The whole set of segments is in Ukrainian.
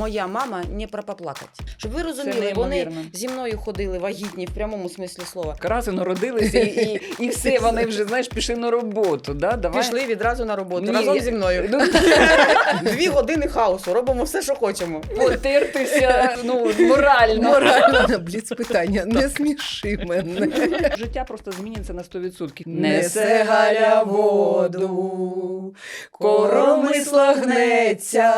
моя мама не про поплакать. Щоб ви розуміли, вони зі мною ходили вагітні в прямому смислі слова. Красу народилися і, і, і все, вони вже знаєш, пішли на роботу. Да? Давай. Пішли відразу на роботу Ні, разом я- зі мною. Ну, Дві години хаосу, робимо все, що хочемо. потертися ну, морально. Морально бліц питання. Не сміши мене. Життя просто зміниться на 100%. Несе Галя воду, коромисла гнеться,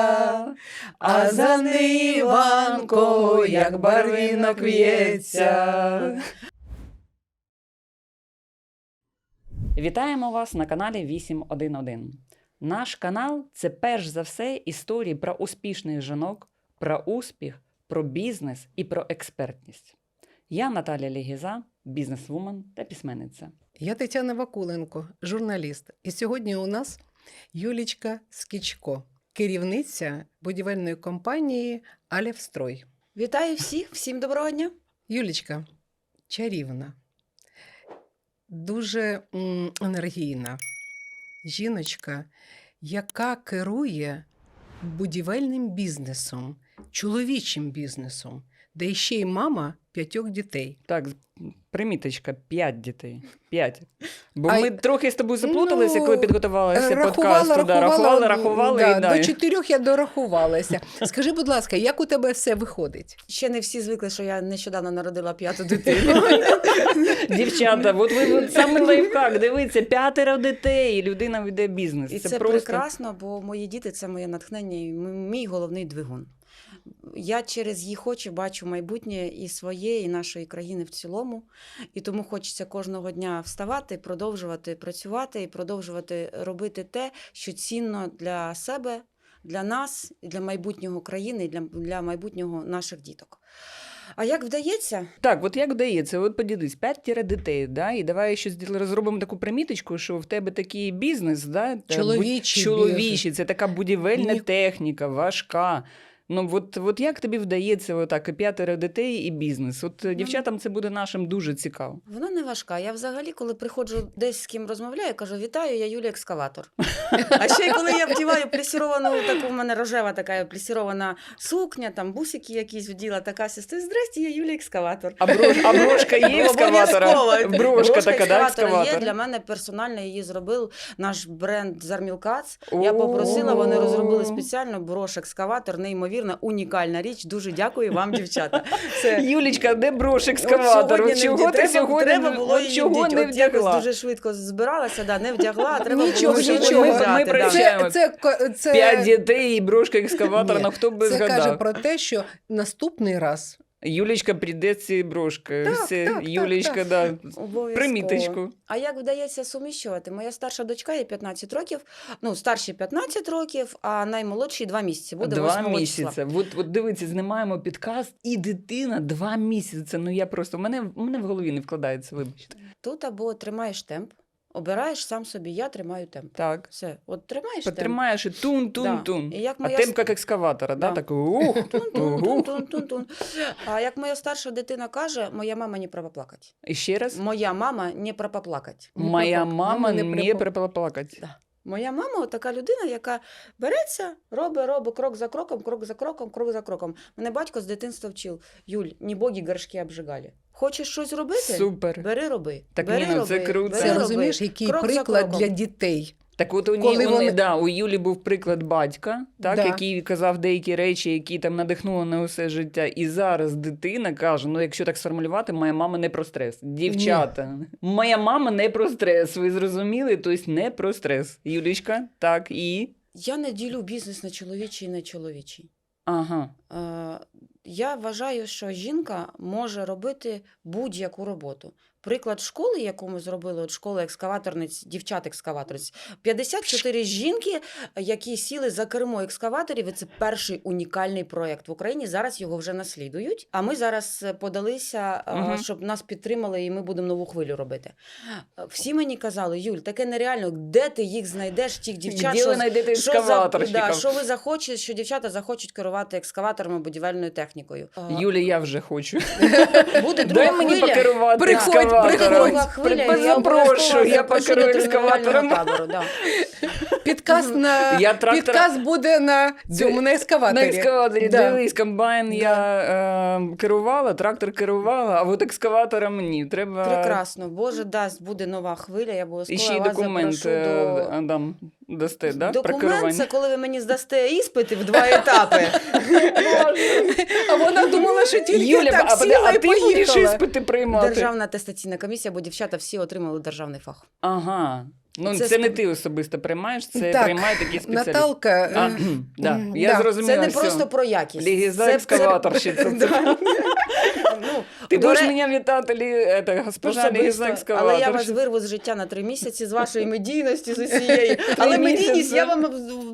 а за неї Іванко, як барвінок в'ється. Вітаємо вас на каналі 811. Наш канал це перш за все історії про успішних жінок, про успіх, про бізнес і про експертність. Я Наталя Лігіза, бізнесвумен та письменниця. Я Тетяна Вакуленко, журналіст. І сьогодні у нас Юлічка Скічко, керівниця будівельної компанії Алівстрой. Вітаю всіх, всім доброго дня. Юлічка чарівна, дуже енергійна жіночка, яка керує будівельним бізнесом, чоловічим бізнесом, де ще й мама п'ятьох дітей. Так, приміточка, 5 дітей. 5. Бо А ми й- трохи з тобою заплуталися, Ну, коли підготувалися подкасту. да, рахували, рахували да, і да. До чотирьох я дорахувалася. Скажи, будь ласка, як у тебе все виходить? Ще не всі звикли, що я нещодавно народила п'яту дитину. Дівчата, от ви саме лайфхак, дивіться, п'ятеро дітей, і людина веде бізнес. І це, просто прекрасно, бо мої діти це моє натхнення і мій головний двигун. Я через їх очі бачу майбутнє і своє, і нашої країни в цілому. І тому хочеться кожного дня вставати, продовжувати працювати і продовжувати робити те, що цінно для себе, для нас, для майбутнього країни, для, для майбутнього наших діток. А як вдається, Так, от як вдається, от поділись, п'ятеро дітей, да, і давай щось розробимо таку приміточку, що в тебе такий бізнес, да, Чоловічий чоловічий, це така будівельна Ні. техніка, важка. Ну, от, от як тобі вдається отак, і п'ятеро дітей і бізнес? От е, дівчатам це буде нашим дуже цікаво. Вона не важка. Я взагалі, коли приходжу десь з ким розмовляю, кажу: вітаю, я Юлія екскаватор. А ще коли я вдіваю плісіровану, таку в мене рожева така плісірована сукня, там бусики якісь вділа, така сестри. Здрасте, я Юлія екскаватор. А, брошка є екскаватора? Брошка така, да, екскаватора є. Для мене персонально її зробив наш бренд Зармілкац. Я попросила, вони розробили спеціально брош екскаватор, неймовірна, унікальна річ. Дуже дякую вам, дівчата. Це Юлічка, де брош з каватору? чого ти сьогодні треба було її чого не От якось вдягла? дуже швидко збиралася, да, не вдягла, а треба Нічого, було нічого. взяти. Ми да. Це, це, це, П'ять дітей і брошка екскаватора, На ну хто би це каже про те, що наступний раз Юлічка прийде з цією брошкою. Так, Все, так, так, Юлічка, так. да. Обов'язково. приміточку. А як вдається суміщувати? Моя старша дочка є 15 років, ну, старшій 15 років, а наймолодшій 2 місяці. Буде два 8 місяці. числа. От, от дивіться, знімаємо підкаст, і дитина два місяці. Ну я просто в мене, в мене в голові не вкладається, вибачте. Тут або тримаєш темп, обираєш сам собі, я тримаю темп. Так. Все, от тримаєш темп. Тримаєш і тун-тун-тун. Да. Як А темп як екскаватора, да? Да. так. Тун-тун-тун-тун-тун. А як моя старша дитина каже, моя мама не права плакати. І ще раз. Моя мама не права поплакать. Моя мама не, припла- Да. Моя мама така людина, яка береться, робить, робить крок за кроком, крок за кроком, крок за кроком. Мене батько з дитинства вчив: Юль, ні боги горшки обжигали. Хочеш щось робити? Супер. Бери, роби. Так, бери, ні, роби, це круто. бери, це роби. розумієш, який Крок приклад для дітей. Так от у, ній, Коли вони, вони- да, у Юлі був приклад батька, так, Да. який казав деякі речі, які там надихнули на усе життя. І зараз дитина каже: ну, якщо так сформулювати, моя мама не про стрес. Дівчата, моя мама не про стрес. Ви зрозуміли? Тобто не про стрес. Юлічка, так, і. Я не ділю бізнес на чоловічий і не чоловічий. Ага. Е, Я вважаю, що жінка може робити будь-яку роботу. Приклад школи, яку ми зробили, от школа екскаваторниць, дівчат-екскаваторниць, 54 жінки, які сіли за кермо екскаваторів. І це перший унікальний проєкт в Україні. Зараз його вже наслідують. А ми зараз е, подалися, е, Мгм. щоб нас підтримали, і ми будемо нову хвилю робити. Е, Всі мені казали, Юль, таке нереально, де ти їх знайдеш, тих дівчат, що ви що, за, да, що ви захочете, що дівчата захочуть керувати екскаваторами будівельною технікою. Юлі, я вже хочу. Буде друга Дай мені покерувати Приходь, екскаватором. приходь. Хвиля, і я Запрошую, обов'язково я запрошую до тренувального екскаватором. табору. Да. Підказ на Я трактора- підказ буде на цьому на ескаваторі. На екскаваторі Да. дивись, комбайн я е, керувала, трактор керувала, а от екскаватором ні. Треба Прекрасно. Боже дасть, буде нова хвиля, я і ще й документ е, до... дам, дасте, да? Документ це коли ви мені здасте іспити в два етапи. А вона думала, що тільки Юля, так сіла а і поїхала. іспити приймати? Державна атестаційна комісія, бо дівчата всі отримали державний фах. Ага. Ну, це, Це не ти особисто приймаєш, це Так, приймає такі спеціалісти. Наталка, А, е, да, я да. зрозуміла. Це не все. просто про якість. Лігіза екскаваторщиця. це- Ну, Ти до будеш ре- мене вітати, лі, это, госпожа Особисто. Але я вас вирву з життя на три місяці з вашої медійності, з усієї. Але місяці. медійність я вам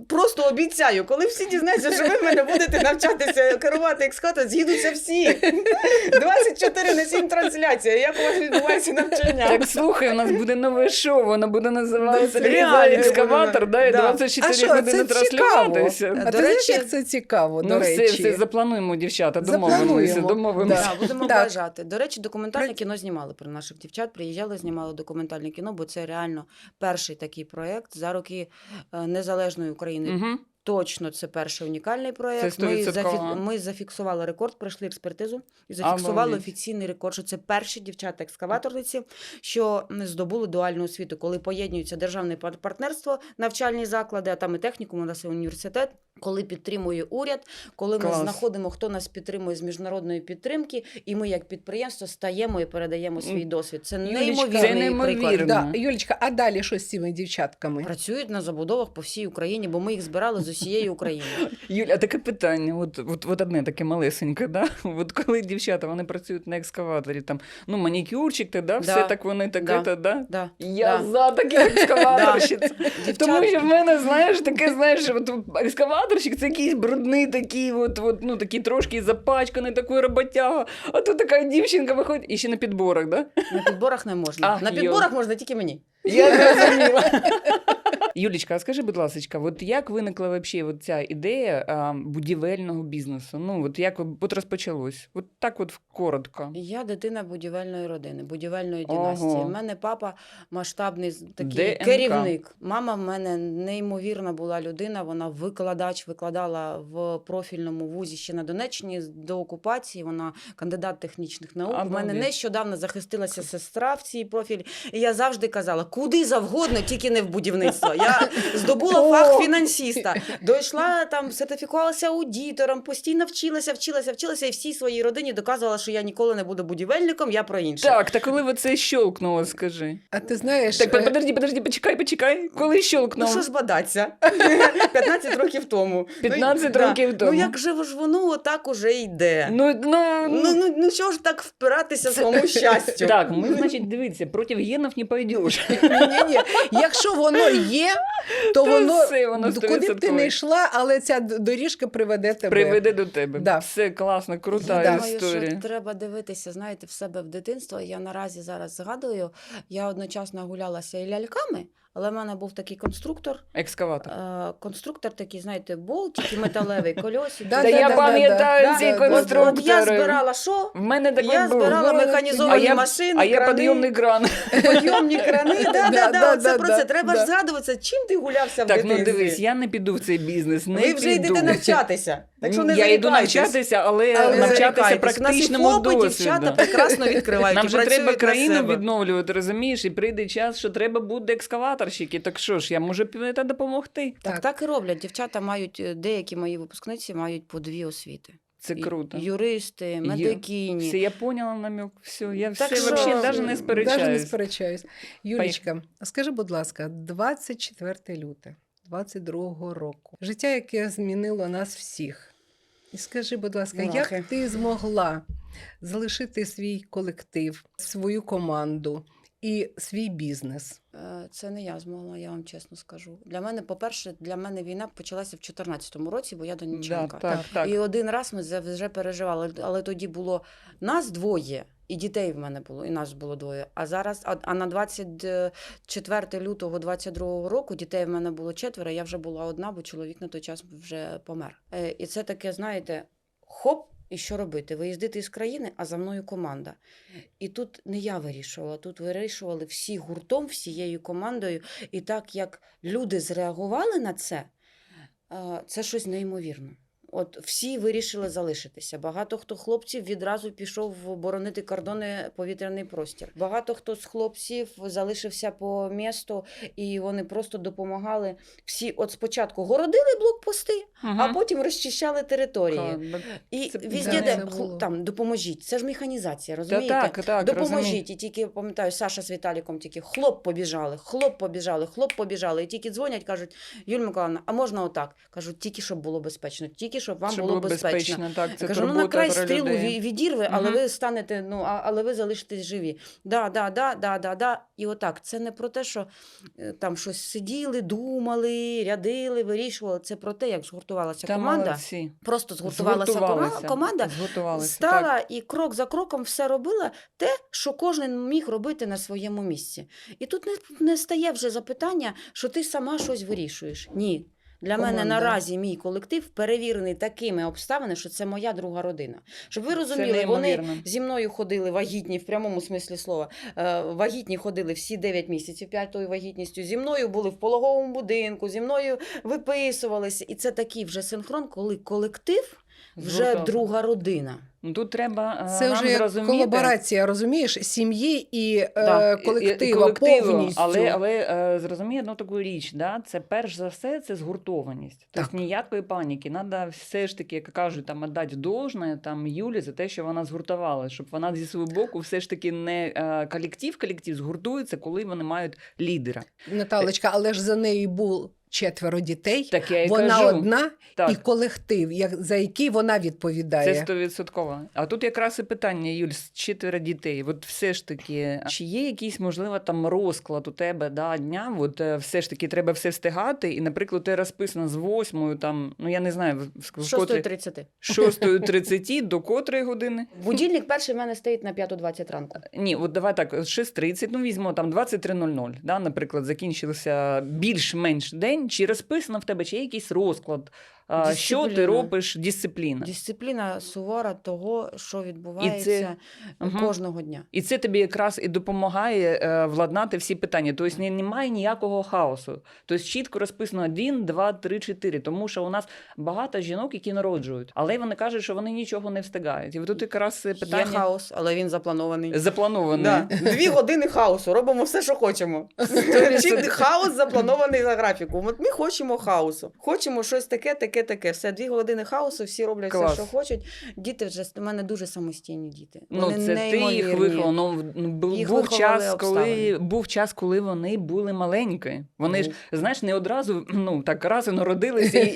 просто обіцяю, коли всі дізнаються, що ви в мене будете навчатися керувати екскаватором, з'їдуться всі. 24 на 7 трансляція. Як у вас відбувається навчання? Так слухай, у нас буде нове шоу, воно буде називатися Да, реально екскаватор, буде. да, і Да. 24 А що, години це цікаво. транслюватися. А До ти знаєш, речі- як це цікаво, до Ну все, речі. все, заплануємо, дівчата, Заплануємо. домовимося, домовимося. Да. Да, будемо Так. Бажати. До речі, документальне кіно знімали про наших дівчат. Приїжджали, знімали документальне кіно, бо це реально перший такий проєкт за роки е, незалежної України. Угу. Точно це перший унікальний проєкт. Ми, 100%. ми зафіксували рекорд, пройшли експертизу і зафіксували Обалдеть. офіційний рекорд, що це перші дівчата-екскаваторниці, що здобули дуальну освіту, коли поєднується державне партнерство, навчальні заклади, а там і технікум, у нас і університет. Коли підтримує уряд, коли Клас. ми знаходимо, хто нас підтримує з міжнародної підтримки, і ми, як підприємство, стаємо і передаємо свій досвід. Це Юлічка, неймовірний це неймовірно. Да. Юлічка, а далі що з цими дівчатками? Працюють на забудовах по всій Україні, бо ми їх збирали з усієї України. Юля, таке питання, от, от, от одне таке малесеньке, да? От коли дівчата вони працюють на екскаваторі, там, ну, манікюрчик, ти, да? все Да. так вони так, Да. да. да? Да. Я да. за таких екскаваторщиць. Тому що в мене, знаєш, таке, знаєш, от екскаваторщик це якийсь брудний такий, от, от, ну, такий трошки запачканий, такий роботяга. А тут така дівчинка виходить і ще на підборах, да? На підборах не можна. Ах, на йо. підборах можна тільки мені. Я зрозуміла. Юлічка, а скажи, будь ласка, от як виникла вообще от ця ідея а, будівельного бізнесу? Ну, от як от розпочалось? От так от коротко. Я дитина будівельної родини, будівельної Ого. династії. У мене папа масштабний такий ДНК. керівник. Мама в мене неймовірна була людина. Вона викладач, викладала в профільному вузі ще на Донеччині до окупації. Вона кандидат технічних наук. У мене Обалдеть. нещодавно захистилася сестра в цій профілі. І я завжди казала, куди завгодно, тільки не в будівництво. Я здобула фах фінансіста, дійшла там, сертифікувалася аудитором, постійно вчилася, вчилася, вчилася, і всій своїй родині доказувала, що я ніколи не буду будівельником, я про інше. Так, та коли ви це щолкнуло, скажи. А ти знаєш, Так, е, подожди, подожди, почекай, почекай. Коли Ну щолкнуло? що ж бадаться? 15 років тому. 15 Ну, років да. тому. Ну як же ж воно отак уже йде? Ну, ну, Ну, ну, ну чого ж так впиратися своєму щастю? Так, ми, значить, дивіться, проти генів не пойдеш. Ні-ні, якщо воно є, то воно, воно куди б ти не йшла, але ця доріжка приведе тебе. Приведе до тебе. Да. Все класно, крута Я думаю, що треба дивитися, знаєте, в себе в дитинство. Я наразі зараз згадую, я одночасно гулялася і ляльками, але в мене був такий конструктор. Екскаватор. Е, Конструктор такий, знаєте, болтики, металевий кольосик. Да, Та да, я да, пам'ятаю да, ці да, да, От, конструктори. от я збирала що? В мене такий Я був. збирала механізовані а машини, А я крани, підйомний кран. підйомні крани. Да, да, Да, да, да, оце да, про да, це. Треба да. ж згадуватися, чим ти гулявся в Так, ну дивись, я не піду в цей бізнес. Не Ви вже піду. йдете навчатися. Так що не я йду навчатися, але, Але навчатися практичному ФОПи досвіду. дівчата прекрасно відкривають Нам же треба країну відновлювати, розумієш? І прийде час, що треба буде екскаваторщики. Так що ж, я можу допомогти. Так, Так. так і роблять. Дівчата мають, е, деякі мої випускниці мають по дві освіти. Це круто. Юристи, медикині. Все, я поняла намек. Все, я Так все вообще навіть не Даже не сперечаюсь. сперечаюсь. Юлічка, скажи, будь ласка, 24 люте 22 року. Життя, яке змінило нас всіх. І скажи, будь ласка, Мурахи. як ти змогла залишити свій колектив, свою команду і свій бізнес? Е, Це не я змогла, я вам чесно скажу. Для мене, по-перше, для мене війна почалася в 2014 році, бо я Да, донечанка. так, так. І один раз ми вже переживали, але тоді було нас двоє, і дітей в мене було, і нас було двоє. А зараз, а, а на 24 лютого 22 року дітей в мене було четверо, я вже була одна, бо чоловік на той час вже помер. Е, І це таке, знаєте, хоп. І що робити? Виїздити з країни, а за мною команда. І тут не я вирішувала, тут вирішували всі гуртом, всією командою. І так як люди зреагували на це, це щось неймовірне. От всі вирішили залишитися. Багато хто хлопців відразу пішов боронити кордони повітряний простір. Багато хто з хлопців залишився по місту, і вони просто допомагали. Всі от спочатку городили блокпости, а потім розчищали території. І Це- везде, де там допоможіть. Це ж механізація, розумієте? так, так, Допоможіть. розумію. І тільки пам'ятаю, Саша з Віталіком тільки хлоп побіжали, хлоп побіжали, хлоп побіжали. І тільки дзвонять, кажуть, Юлія Миколаївна, а можна отак? Кажуть, тільки щоб було безпечно, тільки щоб вам Щоб було безпечно. так, це Кажу, ну на край стрілу людей. відірви, але Мгм. ви станете, ну а, але ви залишитесь живі. Да, да, да, да, да, да. І отак. Це не про те, що е, там щось сиділи, думали, рядили, вирішували. Це про те, як згуртувалася Та команда. молодці. Просто згуртувалася Згуртувалися. команда, Згуртувалися, так. стала і крок за кроком все робила те, що кожен міг робити на своєму місці. І тут не, не стає вже запитання, що ти сама щось вирішуєш. Ні. Для мене наразі мій колектив перевірений такими обставинами, що це моя друга родина. Щоб ви розуміли, вони зі мною ходили вагітні в прямому смислі слова. Е, вагітні ходили всі 9 місяців п'ятою вагітністю. Зі мною були в пологовому будинку, зі мною виписувалися. І це такий вже синхрон, коли колектив вже Згуртувався. друга родина. Ну, Тут треба е, Це нам вже як зрозуміти. колаборація, розумієш, сім'ї і Да. е, І- і- і колектива колективу, повністю. Але, але е, зрозумій одну таку річ, да? це перш за все це згуртованість. Тобто Так. ніякої паніки. Треба все ж таки, як кажуть, там віддати должне там Юлі за те, що вона згуртувалася, щоб вона зі свого боку все ж таки не е, колектив, колектив згуртується, коли вони мають лідера. Наталочка, але ж за нею був четверо дітей. Так я і Вона кажу. одна так. і колектив, як, за який вона відповідає. Це стовідсотково. А тут якраз і питання, Юль, з четверо дітей. От все ж таки, чи є якийсь, можливо, там розклад у тебе да, дня? От е, все ж таки треба все встигати, і, наприклад, ти розписано з восьмою, там, ну я не знаю, в котрій- 6.30. 6.30 до котрої години? Будильник перший в мене стоїть на 5.20 ранку. Ні, от давай так, 6.30, ну візьмо там 23.00, да, наприклад, закінчився більш-менш день, чи розписано в тебе, чи є якийсь розклад, а, що ти робиш, дисципліна. Дисципліна сувора того, що відбувається Мгм. кожного дня. І це тобі якраз і допомагає е, владнати всі питання. Тобто немає ніякого хаосу. Тобто чітко розписано 1, 2, 3, 4. Тому що у нас багато жінок, які народжують, але вони кажуть, що вони нічого не встигають. І тут якраз питання... Є хаос, але він запланований. заплановане. Да. Дві години хаосу, робимо все, що хочемо. Чи хаос запланований за графіком. От ми хочемо хаосу. Хочемо щось таке, таке, таке. Все, дві години хаосу, всі роблять Клас. все, що хочуть. Діти вже у мене дуже самостійні діти. Ну, Вони це ти їх неймовірні. Ну, ну, бу- Їх був час, коли був час, коли вони були маленькі. Вони ж Ну. знаєш, не одразу ну так раз і народилися, і,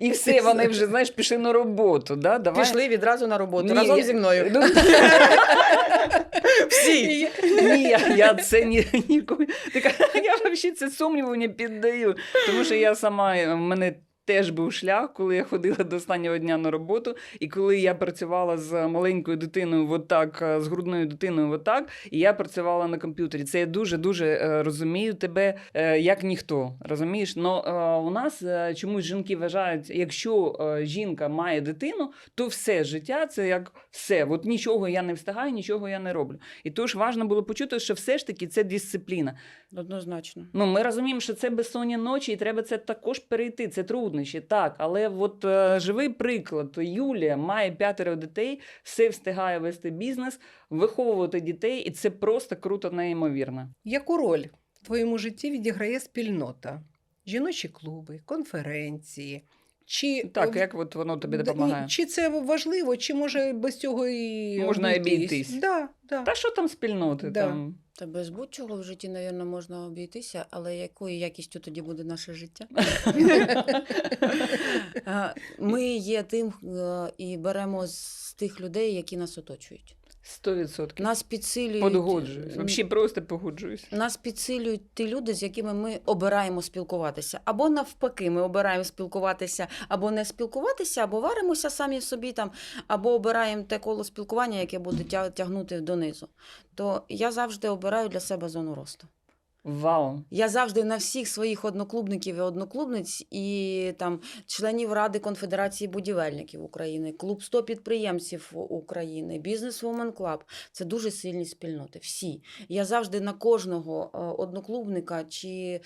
і, і все. Вони вже знаєш, пішли на роботу. Да? Давай. Пішли відразу на роботу Ні, разом я- зі мною. Ну, Всі. Ні, я, я це ні, ніколи. Я взагалі це сумніву не піддаю. Тому що я сама в мене. Теж був шлях, коли я ходила до останнього дня на роботу, і коли я працювала з маленькою дитиною, отак, е, з грудною дитиною, отак, і я працювала на комп'ютері. Це я дуже дуже е, розумію тебе е, як ніхто. Розумієш? Но у нас чомусь жінки вважають, якщо жінка має дитину, то все життя це як все. От нічого я не встигаю, нічого я не роблю. І тож важливо було почути, що все ж таки це дисципліна. Однозначно. Ну, ми розуміємо, що це безсонні ночі, і треба це також перейти. Це труднощі, так. Але от е, живий приклад. Юлія має п'ятеро дітей, все встигає вести бізнес, виховувати дітей, і це просто круто, неймовірно. Яку роль в твоєму житті відіграє спільнота? Жіночі клуби, конференції? Чи Так, е, як от воно тобі допомагає? Чи це важливо, чи може без цього і Можна обійтись. Да, да. Та що там спільноти? Да. Там? Та без будь-чого в житті, мабуть, можна обійтися, але якою якістю тоді буде наше життя? Е, Ми є тим е, і беремо з тих людей, які нас оточують. Сто відсотків. Нас підсилюють. Погоджуюсь. Взагалі просто погоджуюсь. Нас підсилюють ті люди, з якими ми обираємо спілкуватися. Або навпаки, ми обираємо спілкуватися, або не спілкуватися, або варимося самі собі там, або обираємо те коло спілкування, яке буде тягнути донизу. То я завжди обираю для себе зону росту. Вау. Я завжди на всіх своїх одноклубників і одноклубниць і там членів Ради Конфедерації будівельників України, клуб 100 підприємців України, Бізнес Woman Club – це дуже сильні спільноти. Всі. Я завжди на кожного е, одноклубника чи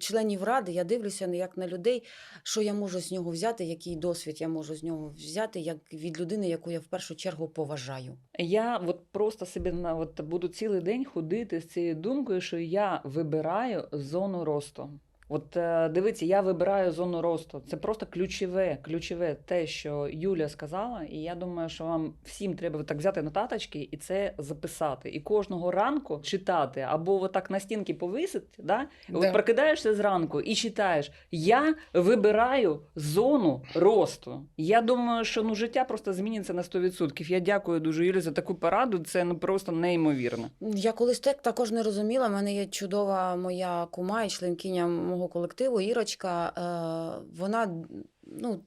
членів ради я дивлюся як на людей, що я можу з нього взяти, який досвід я можу з нього взяти, як від людини, яку я в першу чергу поважаю. Я от просто собі на от буду цілий день ходити з цією думкою, що я вибираю зону росту. От е, дивіться, я вибираю зону росту. Це просто ключове, ключове те, що Юля сказала. І я думаю, що вам всім треба так взяти нотаточки і це записати. І кожного ранку читати, або отак на стінки повисити, да? Да. От прокидаєшся зранку і читаєш: Я вибираю зону росту. Я думаю, що ну життя просто зміниться на 100%. Я дякую дуже Юлі за таку пораду. Це ну просто неймовірно. Я колись так також не розуміла. У мене є чудова моя кума і членкиня мого колективу Ірочка. Е, вона ну,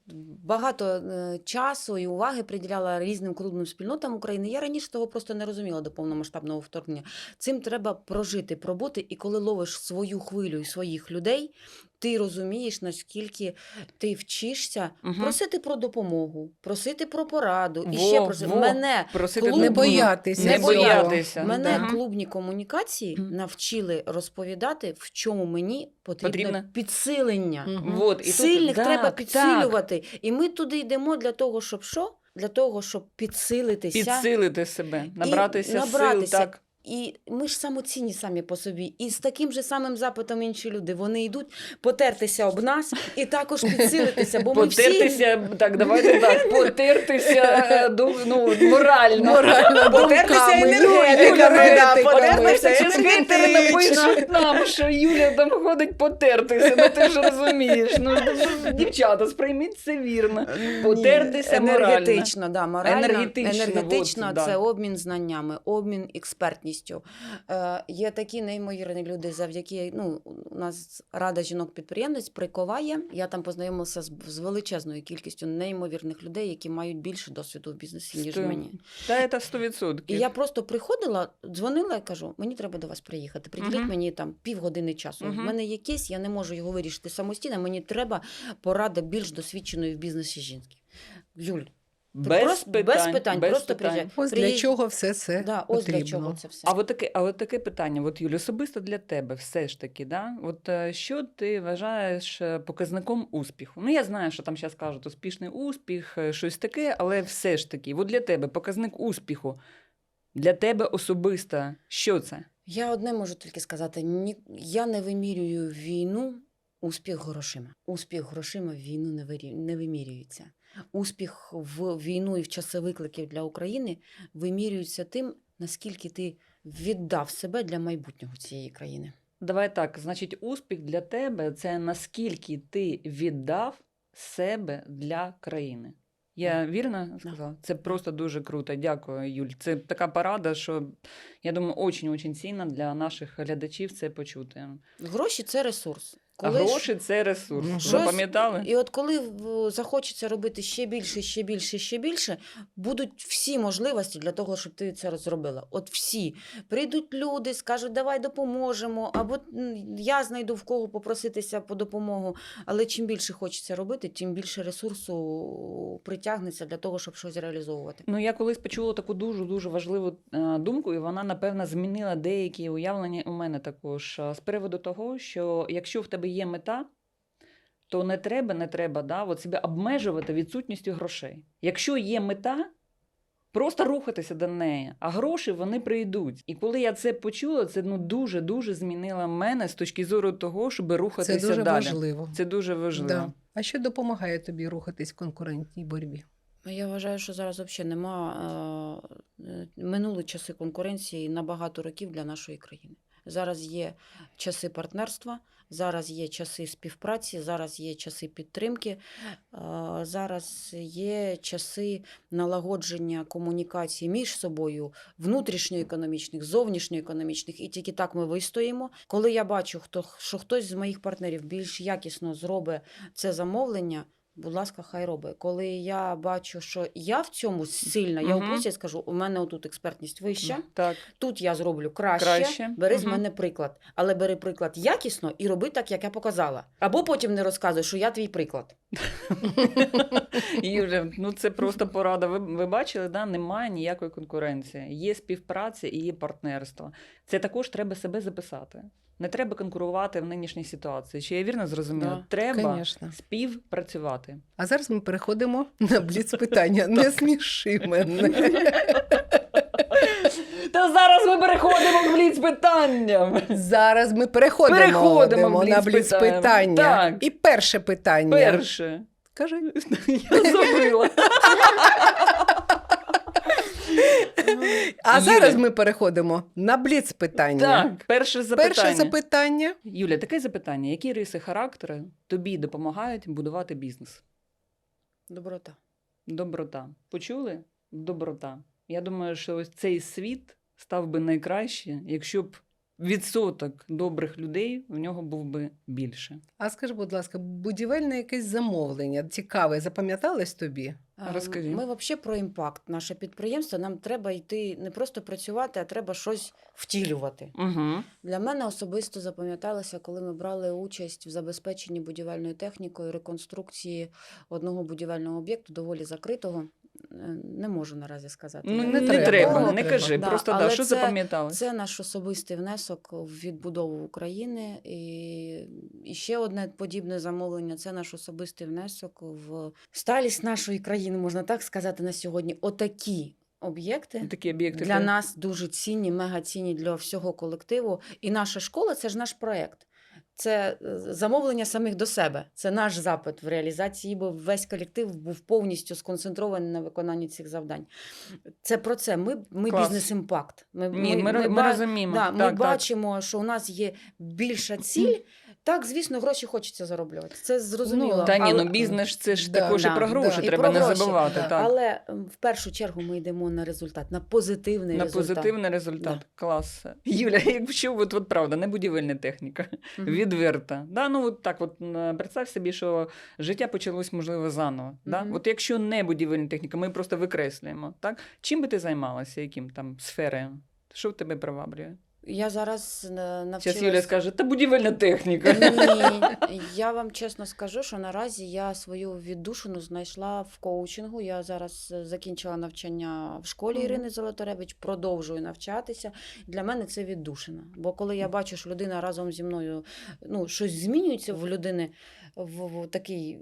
багато е, часу і уваги приділяла різним клубним спільнотам України. Я раніше того просто не розуміла до повномасштабного вторгнення. Цим треба прожити, пробути, і коли ловиш свою хвилю і своїх людей, ти розумієш, наскільки ти вчишся Мгм. просити про допомогу, просити про пораду. і Во, ще просити. во. Мене Просити Клуб- Не боятися. не боятися. Мене Да. клубні комунікації навчили розповідати, в чому мені потрібно, Потрібно. підсилення. Мгм. Вот, і тут- Сильних так, треба так. Підсилювати. І ми туди йдемо для того, щоб що? Для того, щоб підсилитися. Підсилити себе, набратися, набратися. сил. Так. І ми ж самоцінні самі по собі. І з таким же самим запитом інші люди. Вони йдуть потертися об нас і також підсилитися. Бо ми всі Потертися, так, давайте так, потертися е, ну, морально. Морально, Потертися енергетиками, да, потертися енергетиками напишуть нам, що Юля там ходить потертися. Ну ти ж розумієш. Ну, дівчата, сприйміть це вірно. Потертися енергетично, да, морально, Енергетично, енергетично, це обмін знаннями, обмін експертністю. Е, є такі неймовірні люди, завдяки ну, у нас Рада жінок-підприємниць приковає. Я там познайомилася з, з величезною кількістю неймовірних людей, які мають більше досвіду в бізнесі, ніж Сто- мені. Та це 100%. І я просто приходила, дзвонила і кажу: мені треба до вас приїхати. Приділіть Мгм. мені там півгодини часу. У мене є кейс, я не можу його вирішити самостійно. Мені треба порада більш досвідченої в бізнесі жінки. Юль, без, просто, питань, без питань, без просто питань. приїжджай. Ось для чого все це Да, ось потрібно. для чого це все. А от таке, а от таке питання, от Юлі, особисто для тебе, все ж таки, да? От е, що ти вважаєш е, показником успіху? Ну, я знаю, що там зараз кажуть успішний успіх, е, щось таке, але все ж таки, от для тебе показник успіху, для тебе особисто, що це? Я одне можу тільки сказати: ні, я не вимірюю війну успіх грошима. Успіх грошима в війну не, вирі... не вимірюється. Успіх в війну і в часи викликів для України вимірюється тим, наскільки ти віддав себе для майбутнього цієї країни. Давай так, значить, успіх для тебе це наскільки ти віддав себе для країни. Я вірно сказала? Це просто дуже круто. Дякую, Юль. Це така порада, що я думаю, очень-очень цінна для наших глядачів це почути. Гроші це ресурс. А ж- гроші це ресурс. Мгм. Запам'ятали? І от коли захочеться робити ще більше, ще більше, ще більше, будуть всі можливості для того, щоб ти це зробила. От всі. Прийдуть люди, скажуть, давай допоможемо, або я знайду в кого попроситися по допомогу. Але чим більше хочеться робити, тим більше ресурсу притягнеться для того, щоб щось реалізовувати. Ну, я колись почула таку дуже дуже важливу е, думку, і вона, напевно, змінила деякі уявлення у мене також з приводу того, що якщо в тебе є мета, то не треба, не треба да, от себе обмежувати відсутністю грошей. Якщо є мета, просто рухатися до неї, а гроші вони прийдуть. І коли я це почула, це ну дуже дуже змінило мене з точки зору того, щоб рухатися Це дуже далі. важливо. Це дуже важливо. Да. А що допомагає тобі рухатись в конкурентній боротьбі? Ну, Я вважаю, що зараз взагалі нема е, е, минули часи конкуренції на багато років для нашої країни. Зараз є часи партнерства, зараз є часи співпраці, зараз є часи підтримки, зараз є часи налагодження комунікації між собою, внутрішньоекономічних, зовнішньоекономічних, і тільки так ми вистоїмо. Коли я бачу, хто, що хтось з моїх партнерів більш якісно зробить це замовлення, Будь ласка, хай робить. Коли я бачу, що я в цьому сильна, я Мгм. плюсі скажу, у мене отут експертність вища, Так. тут я зроблю краще, Краще. бери з Мгм. мене приклад. Але бери приклад якісно і роби так, як я показала. Або потім не розказуй, що я твій приклад. Юля, ну це просто порада. Ви, ви бачили, да? немає ніякої конкуренції. Є співпраця і є партнерство. Це також треба себе записати. Не треба конкурувати в нинішній ситуації. Чи я вірно зрозуміла? Да, треба Звісно. співпрацювати. А зараз ми переходимо на бліц питання. Не сміши мене. Та зараз ми переходимо в бліц питання. Зараз ми переходимо, Переходимо на бліц питання. питання. Так. І перше питання. Перше. Кажи. Я забила. А Юля. зараз ми переходимо на бліц питання. Так, перше запитання. Перше запитання. Юля, таке запитання: які риси характеру тобі допомагають будувати бізнес? Доброта. Доброта. Почули? Доброта. Я думаю, що ось цей світ став би найкраще, якщо б відсоток добрих людей в нього був би більше. А скажи, будь ласка, будівельне якесь замовлення цікаве запам'яталось тобі? Розкажи. Ми взагалі про імпакт. Наше підприємство нам треба йти не просто працювати, а треба щось втілювати. Угу. Для мене особисто запам'яталося, коли ми брали участь в забезпеченні будівельною технікою реконструкції одного будівельного об'єкту, доволі закритого. Не можу наразі сказати. Ну, не, Не треба, треба, не кажи. треба. Просто Да, да, що це- запам'яталось? Це наш особистий внесок в відбудову України. І, і ще одне подібне замовлення це наш особистий внесок в сталість нашої країни, можна так сказати, на сьогодні. Отакі об'єкти. Такі об'єкти Для ти- нас дуже цінні, мега цінні для всього колективу. І наша школа це ж наш проєкт. Це е, замовлення самих до себе. Це наш запит в реалізації, бо весь колектив був повністю сконцентрований на виконанні цих завдань. Це про це. Ми, ми бізнес-імпакт. Ми, ми, ми, ми, ми розуміємо. Да, так, ми так. бачимо, що у нас є більша ціль. Так, звісно, гроші хочеться зароблювати. Це зрозуміло. Ну, Та ні, але, ну бізнес це ж Да, також да, і про гроші, да. Треба про не гроші, забувати. да. Так. але в першу чергу ми йдемо на результат, на позитивний На результат. позитивний результат. Клас. Юля, якщо от, от правда, не будівельна техніка, Мгм. відверта. Да, ну от так, от представ собі, що життя почалось, можливо, заново. Да? От якщо не будівельна техніка, ми просто викреслюємо. Так? Чим би ти займалася, яким там сферою? Що в тебе приваблює? Я зараз е, навчилась... Зараз Юля скаже, та будівельна техніка. Ні, я вам чесно скажу, що наразі я свою віддушину знайшла в коучингу. Я зараз е, закінчила навчання в школі. Ірини Золоторевич, продовжую навчатися. Для мене це віддушина. Бо коли я бачу, що людина разом зі мною ну, щось змінюється в людини в, такий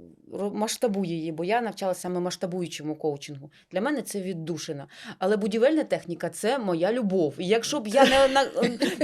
масштабує її, бо я навчалася саме масштабуючому коучингу. Для мене це віддушина. Але будівельна техніка це моя любов. І якщо б я не, на,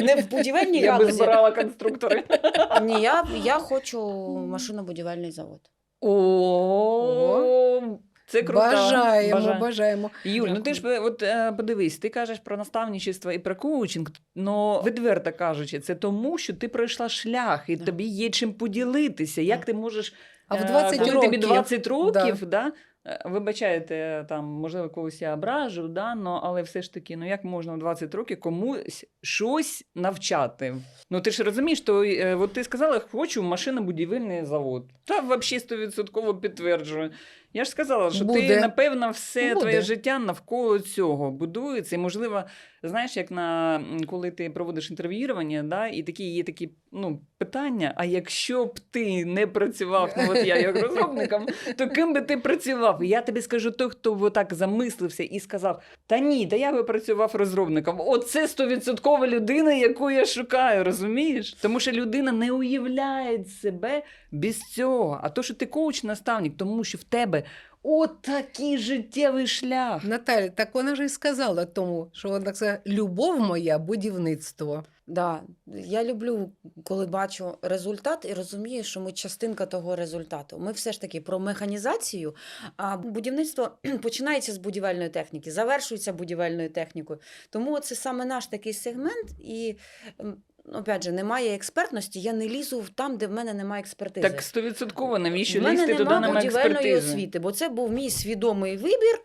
не в будівельній Я би збирала конструктори. ні, я, я хочу машинобудівельний завод. О, це круто. Бажаємо, Бажаю. бажаємо. Юль, ну ти ж е, от е, подивись, ти кажеш про наставничество і про коучинг, но відверто кажучи, це тому, що ти пройшла шлях, і тобі є чим поділитися. Як ти можеш А в е, 20 коли років, тобі 20 років, да. да. е, Вибачайте, там, можливо, когось я ображу, да, но, але все ж таки, ну як можна в 20 років комусь щось навчати? Ну ти ж розумієш, то е, от ти сказала, хочу машинобудівельний завод. Та взагалі 100% підтверджую. Я ж сказала, що ти, напевно, все Буде. твоє життя навколо цього будується. І, можливо, знаєш, як на коли ти проводиш інтерв'ювання, да, і такі є такі ну, питання: а якщо б ти не працював, ну от я як розробником, то ким би ти працював? І я тобі скажу, той, хто отак замислився і сказав: Та ні, та я би працював розробником. Оце стовідсоткова людина, яку я шукаю, розумієш? Тому що людина не уявляє себе без цього. А то, що ти коуч-наставник, тому що в тебе отакий життєвий шлях. Наталя, так вона ж і сказала тому, що вона сказала, любов моя будівництво. Да. Я люблю, коли бачу результат і розумію, що ми частинка того результату. Ми все ж таки про механізацію, а будівництво починається з будівельної техніки, завершується будівельною технікою. Тому це саме наш такий сегмент, і опять же, немає експертності, я не лізу в там, де в мене немає експертизи. Так стовідсотково, навіщо лізти туди нема немає будівельної освіти, бо це був мій свідомий вибір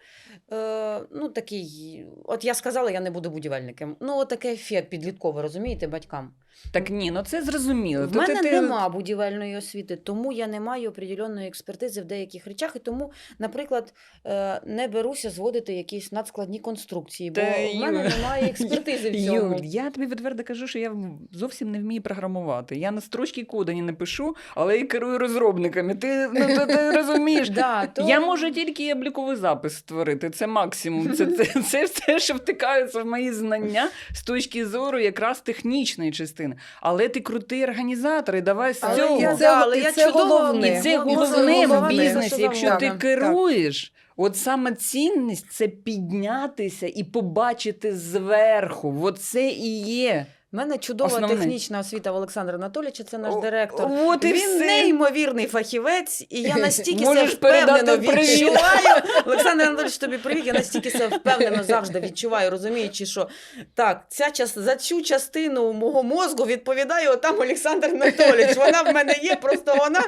Е, ну, такий, от я сказала, я не буду будівельником. Ну, от таке фе підліткове, розумієте, батькам. Так ні, ну це зрозуміло. В мене ти- нема будівельної освіти, тому я не маю определенної експертизи в деяких речах, і тому, наприклад, е, не беруся зводити якісь надскладні конструкції, бо Та, в мене Юль, немає експертизи в цьому. Юль, я тобі відверто кажу, що я зовсім не вмію програмувати. Я на строчки кода не напишу, але і керую розробниками. Ти, ну, ти, ти розумієш? Да, то... Я можу тільки обліковий запис створити. Це максимум. Це, це, це все, що втикається в мої знання з точки зору якраз технічної частини. Але ти крутий організатор, і давай з Але цього. я, це- да, але і я це чудово головне. І це головне в бізнесі. Якщо ти керуєш, от саме цінність це піднятися і побачити зверху. От це і є. У мене чудова Основне. технічна освіта в Олександра Анатолійовича, це наш директор. От і Він все. неймовірний фахівець, і я настільки Можеш себе впевнено відчуваю. Олександр Анатолійович, тобі привіт. Я настільки себе впевнено завжди відчуваю, розуміючи, що так, ця час за цю частину мого мозку відповідає отам Олександр Анатолійович. Вона в мене є, просто вона,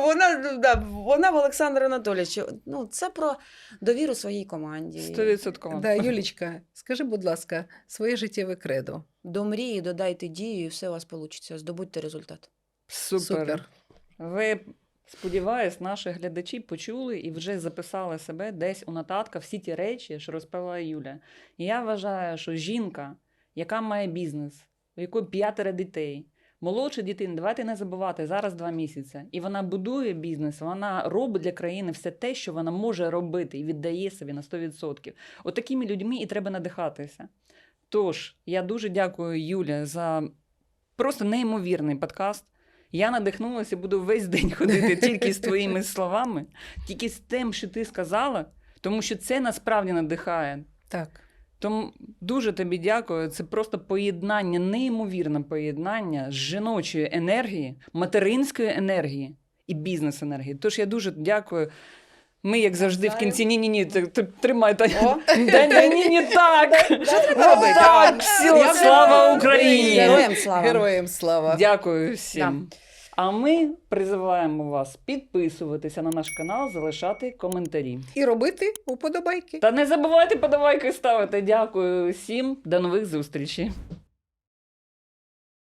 вона, да, вона в Олександра Анатолійовича. Ну, це про довіру своїй команді. Стовідсотково. Да, Юлічка, скажи, будь ласка, своє життєве кредо. До мрії додайте дію, і все у вас вийде. Здобудьте результат. Супер. Супер. Ви, сподіваюсь, наші глядачі почули і вже записали себе десь у нотатках всі ті речі, що розповіла Юля. І я вважаю, що жінка, яка має бізнес, у якої п'ятеро дітей, молодша дитина, давайте не забувати, зараз два місяці. І вона будує бізнес, вона робить для країни все те, що вона може робити, і віддає собі на 100%. От такими людьми і треба надихатися. Тож, я дуже дякую, Юля, за просто неймовірний подкаст. Я надихнулася буду весь день ходити тільки з твоїми словами, тільки з тим, що ти сказала, тому що це насправді надихає. Так. Тому дуже тобі дякую. Це просто поєднання, неймовірне поєднання з жіночої енергії, материнської енергії і бізнес-енергії. Тож я дуже дякую. Ми, як завжди, в кінці ні, ні, ні, тримай Та ні, ні, ні, так. Так, слава Україні! Героям слава! Героям слава. Дякую всім. А ми призиваємо вас підписуватися на наш канал, залишати коментарі. І робити уподобайки. Та не забувайте подавайки ставити. Дякую всім. До нових зустрічей.